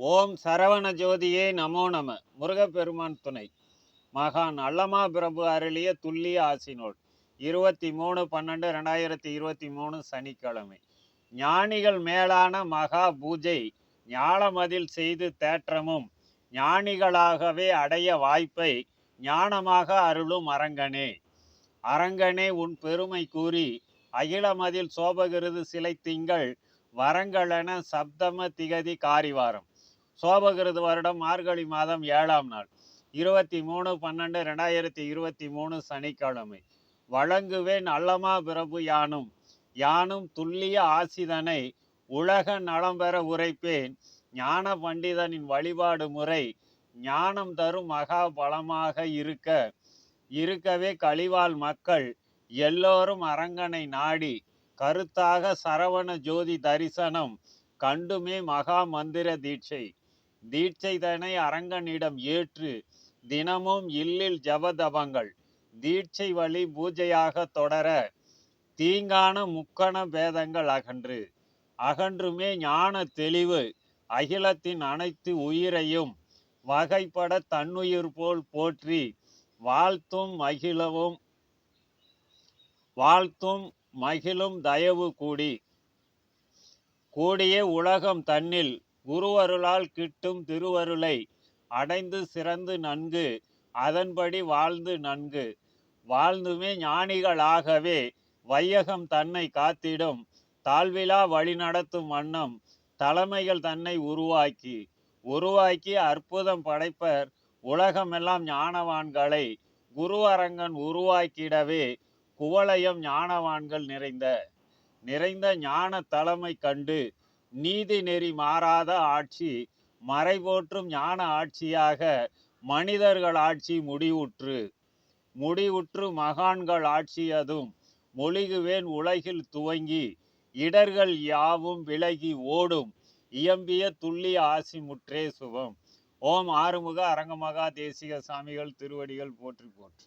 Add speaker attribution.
Speaker 1: ஓம் சரவண ஜோதியே நமோ நம. முருகப்பெருமான் துணை. மகான் அல்லமா பிரபு அருளிய துல்லிய ஆசினோல் இருபத்தி மூணு பன்னெண்டு ரெண்டாயிரத்தி இருபத்தி மூணு சனிக்கிழமை. ஞானிகள் மேலான மகா பூஜை ஞானமதில் செய்து தேற்றமும் ஞானிகளாகவே அடைய வாய்ப்பை ஞானமாக அருளும் அரங்கனே. அரங்கனே உன் பெருமை கூறி அகிலமதில் சோபகிருது சிலை திங்கள் வரங்களென சப்தம திகதி காரிவாரம். சோபகிருது வருடம் மார்கழி மாதம் ஏழாம் நாள். இருபத்தி மூணு பன்னெண்டு ரெண்டாயிரத்தி இருபத்தி மூணு சனிக்கிழமை. வழங்குவேன் அல்லமா பிரபு யானும். யானும் துல்லிய ஆசிதனை உலக நலம் பெற உரைப்பேன். ஞான பண்டிதனின் வழிபாடு முறை ஞானம் தரும் மகா பலமாக இருக்க. இருக்கவே கலிவாழ் மக்கள் எல்லோரும் அரங்கனை நாடி. கருத்தாக சரவண ஜோதி தரிசனம் கண்டுமே மகா மந்திர தீட்சை. தீட்சை தனை அரங்கனிடம் ஏற்று தினமும் இல்லில் ஜபதபங்கள். தீட்சை வழி பூஜையாக தொடர தீங்கான முக்கண பேதங்கள் அகன்று. அகன்றுமே ஞான தெளிவு அகிலத்தின் அனைத்து உயிரையும் வகைப்பட தன்னுயிர் போல் போற்றி வாழ்த்தும் மகிழவும் வாழ்த்தும் மகிழும் தயவு கூடி. கூடிய உலகம் தன்னில் குருவருளால் கிட்டும் திருவருளை அடைந்து சிறந்து நன்கு அதன்படி வாழ்ந்து நன்கு. வாழ்ந்துமே ஞானிகளாகவே வையகம் தன்னை காத்திடும். தாழ்விழா வழிநடத்தும் வண்ணம் தலைமைகள் தன்னை உருவாக்கி. உருவாக்கி அற்புதம் படைப்பர் உலகமெல்லாம் ஞானவான்களை குரு அரங்கன் உருவாக்கிடவே குவளையம் ஞானவான்கள் நிறைந்த. நிறைந்த ஞான தலைமை கண்டு நீதி நெறி மாறாத ஆட்சி மறைபோற்றும் ஞான ஆட்சியாக மனிதர்கள் ஆட்சி முடிவுற்று. முடிவுற்று மகான்கள் ஆட்சி மொழிகுவேன் உலகில் துவங்கி இடர்கள் யாவும் விலகி ஓடும். இயம்பிய துல்லிய ஆசி முற்றே சுபம். ஓம் ஆறுமுக அரங்கமகா தேசிக சாமிகள் திருவடிகள் போற்றி போற்று.